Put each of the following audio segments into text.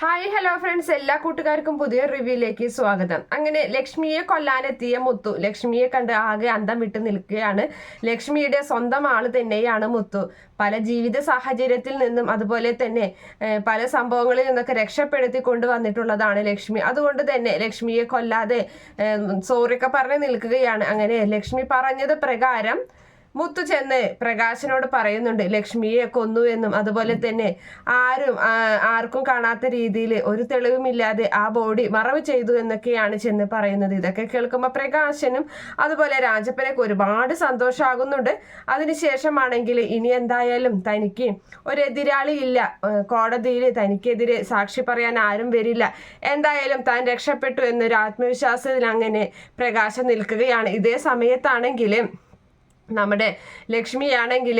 Hi hello friends എല്ലാ കൂട്ടുകാർക്കും പുതിയ റിവ്യൂയിലേക്ക് സ്വാഗതം. അങ്ങനെ ലക്ഷ്മിയെ കൊല്ലാനെത്തിയ മുത്തു ലക്ഷ്മിയെ കണ്ട് ആകെ അന്തം വിട്ട് നിൽക്കുകയാണ്. ലക്ഷ്മിയുടെ സ്വന്തം ആൾ തന്നെയാണ് മുത്തു. പല ജീവിത സാഹചര്യത്തിൽ നിന്നും അതുപോലെ തന്നെ പല സംഭവങ്ങളിൽ നിന്നൊക്കെ രക്ഷപ്പെടുത്തി കൊണ്ടുവന്നിട്ടുള്ളതാണ് ലക്ഷ്മി. അതുകൊണ്ട് തന്നെ ലക്ഷ്മിയെ കൊല്ലാതെ സോറിയൊക്കെ പറഞ്ഞ് നിൽക്കുകയാണ്. അങ്ങനെ ലക്ഷ്മി പറഞ്ഞത് പ്രകാരം മുത്തു ചെന്ന് പ്രകാശനോട് പറയുന്നുണ്ട് ലക്ഷ്മിയെ കൊന്നു എന്നും. അതുപോലെ തന്നെ ആരും ആർക്കും കാണാത്ത രീതിയിൽ ഒരു തെളിവുമില്ലാതെ ആ ബോഡി മറവ് ചെയ്തു എന്നൊക്കെയാണ് ചെന്ന് പറയുന്നത്. ഇതൊക്കെ കേൾക്കുമ്പോൾ പ്രകാശനും അതുപോലെ രാജപ്പനൊക്കെ ഒരുപാട് സന്തോഷമാകുന്നുണ്ട് അതിനുശേഷമാണെങ്കിൽ ഇനി എന്തായാലും തനിക്ക് ഒരു എതിരാളി ഇല്ല. കോടതിയിൽ തനിക്കെതിരെ സാക്ഷി പറയാൻ ആരും വരില്ല. എന്തായാലും താൻ രക്ഷപ്പെട്ടു എന്നൊരു ആത്മവിശ്വാസത്തിൽ അങ്ങനെ പ്രകാശം നിൽക്കുകയാണ്. ഇതേ സമയത്താണെങ്കിൽ നമ്മുടെ ലക്ഷ്മിയാണെങ്കിൽ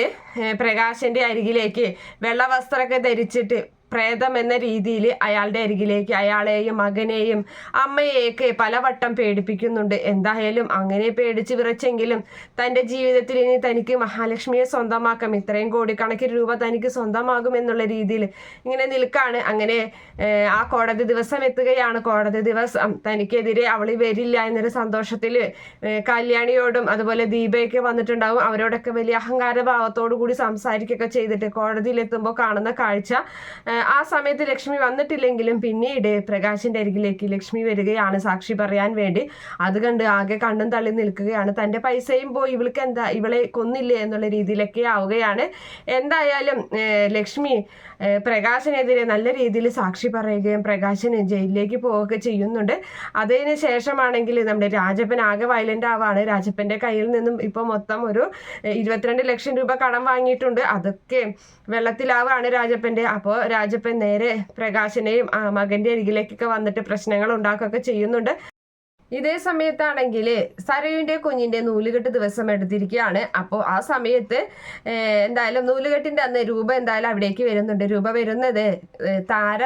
പ്രകാശന്റെ അരികിലേക്ക് വെള്ളവസ്ത്രമൊക്കെ ധരിച്ചിട്ട് പ്രേതം എന്ന രീതിയിൽ അയാളുടെ അരികിലേക്ക് അയാളെയും മകനെയും അമ്മയെയൊക്കെ പലവട്ടം പേടിപ്പിക്കുന്നുണ്ട്. എന്തായാലും അങ്ങനെ പേടിച്ച് വിറച്ചെങ്കിലും തന്റെ ജീവിതത്തിൽ ഇനി തനിക്ക് മഹാലക്ഷ്മിയെ സ്വന്തമാക്കാം. ഇത്രയും കോടിക്കണക്കിന് രൂപ തനിക്ക് സ്വന്തമാകും എന്നുള്ള രീതിയിൽ ഇങ്ങനെ നിൽക്കാണ്. അങ്ങനെ ആ കോടതി ദിവസം എത്തുകയാണ്. കോടതി ദിവസം തനിക്കെതിരെ അവൾ വരില്ല എന്നൊരു സന്തോഷത്തിൽ കല്യാണിയോടും അതുപോലെ ദീപയൊക്കെ വന്നിട്ടുണ്ടാവും. അവരോടൊക്കെ വലിയ അഹങ്കാര ഭാവത്തോടു കൂടി സംസാരിക്കുകയൊക്കെ ചെയ്തിട്ട് കോടതിയിൽ എത്തുമ്പോൾ കാണുന്ന കാഴ്ച ആ സമയത്ത് ലക്ഷ്മി വന്നിട്ടില്ലെങ്കിലും പിന്നീട് പ്രകാശിന്റെ അരികിലേക്ക് ലക്ഷ്മി വരികയാണ് സാക്ഷി പറയാൻ വേണ്ടി. അത് കണ്ട് ആകെ കണ്ണും തള്ളി നിൽക്കുകയാണ്. തന്റെ പൈസയും പോയി ഇവൾക്ക് എന്താ ഇവളെ കൊന്നില്ലേ എന്നുള്ള രീതിയിലൊക്കെ ആവുകയാണ്. എന്തായാലും ലക്ഷ്മി പ്രകാശിനെതിരെ നല്ല രീതിയിൽ സാക്ഷി പറയുകയും പ്രകാശിന് ജയിലിലേക്ക് പോവുകയൊക്കെ ചെയ്യുന്നുണ്ട്. അതിന് ശേഷമാണെങ്കിൽ നമ്മുടെ രാജപ്പൻ ആകെ വയലന്റ് ആവാണ്. രാജപ്പന്റെ കയ്യിൽ നിന്നും ഇപ്പൊ മൊത്തം ഒരു ഇരുപത്തിരണ്ട് ലക്ഷം രൂപ കടം വാങ്ങിയിട്ടുണ്ട്. അതൊക്കെ വെള്ളത്തിലാവാണ് രാജപ്പന്റെ. അപ്പോൾ രാജപ്പൻ നേരെ പ്രകാശനെയും മകന്റെ അരികിലേക്കൊക്കെ വന്നിട്ട് പ്രശ്നങ്ങൾ ഉണ്ടാക്കുകയൊക്കെ ചെയ്യുന്നുണ്ട്. ഇതേ സമയത്താണെങ്കിൽ സരയുവിന്റെ കുഞ്ഞിന്റെ നൂലുകെട്ട് ദിവസം എടുത്തിരിക്കുകയാണ്. അപ്പോൾ ആ സമയത്ത് എന്തായാലും നൂലുകെട്ടിന്റെ അന്ന് രൂപ എന്തായാലും അവിടേക്ക് വരുന്നുണ്ട്. രൂപ വരുന്നത് താര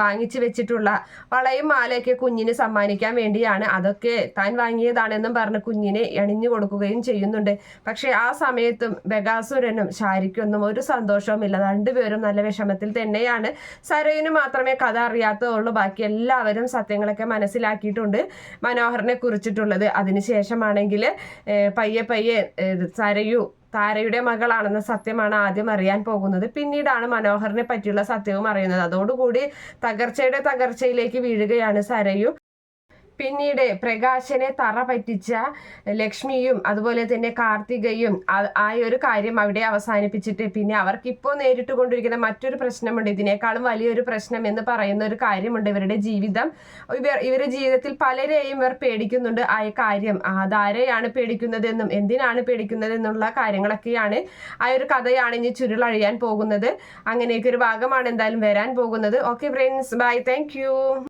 വാങ്ങിച്ചു വെച്ചിട്ടുള്ള വളയും മാലയൊക്കെ കുഞ്ഞിന് സമ്മാനിക്കാൻ വേണ്ടിയാണ്. അതൊക്കെ താൻ വാങ്ങിയതാണെന്നും പറഞ്ഞ് കുഞ്ഞിനെ എണിഞ്ഞു കൊടുക്കുകയും ചെയ്യുന്നുണ്ട്. പക്ഷേ ആ സമയത്തും ബഗാസുരനും ശാരിക്കൊന്നും ഒരു സന്തോഷവുമില്ല. രണ്ടുപേരും നല്ല വിഷമത്തിൽ തന്നെയാണ്. സരയിന് മാത്രമേ കഥ അറിയാത്തതുള്ളൂ. ബാക്കി എല്ലാവരും സത്യങ്ങളൊക്കെ മനസ്സിലാക്കിയിട്ടുണ്ട്. മനോഹറിനെ കുറിച്ചിട്ടുള്ളത്. അതിനുശേഷമാണെങ്കിൽ പയ്യെ പയ്യെ സരയു താരയുടെ മകളാണെന്ന സത്യമാണ് ആദ്യം അറിയാൻ പോകുന്നത്. പിന്നീടാണ് മനോഹറിനെ പറ്റിയുള്ള സത്യവും അറിയുന്നത്. അതോടുകൂടി തകർച്ചയുടെ തകർച്ചയിലേക്ക് വീഴുകയാണ് സരയു. പിന്നീട് പ്രകാശനെ തറ പറ്റിച്ച ലക്ഷ്മിയും അതുപോലെ തന്നെ കാർത്തികയും ആ- ഒരു കാര്യം അവിടെ അവസാനിപ്പിച്ചിട്ട് പിന്നെ അവർക്ക് ഇപ്പോൾ നേരിട്ട് കൊണ്ടിരിക്കുന്ന മറ്റൊരു പ്രശ്നമുണ്ട്. ഇതിനേക്കാളും വലിയൊരു പ്രശ്നം എന്ന് പറയുന്ന ഒരു കാര്യമുണ്ട് ഇവരുടെ ജീവിതം. ഇവർ ഇവരുടെ ജീവിതത്തിൽ പലരെയും ഇവർ പേടിക്കുന്നുണ്ട്. ആ കാര്യം അതാരെയാണ് പേടിക്കുന്നതെന്നും എന്തിനാണ് പേടിക്കുന്നതെന്നുള്ള കാര്യങ്ങളൊക്കെയാണ് ആ ഒരു കഥയാണ് ഇനി ചുരുളഴിയാൻ പോകുന്നത്. അങ്ങനെയൊക്കെ ഒരു ഭാഗമാണ് എന്തായാലും വരാൻ പോകുന്നത്. Okay friends bye thank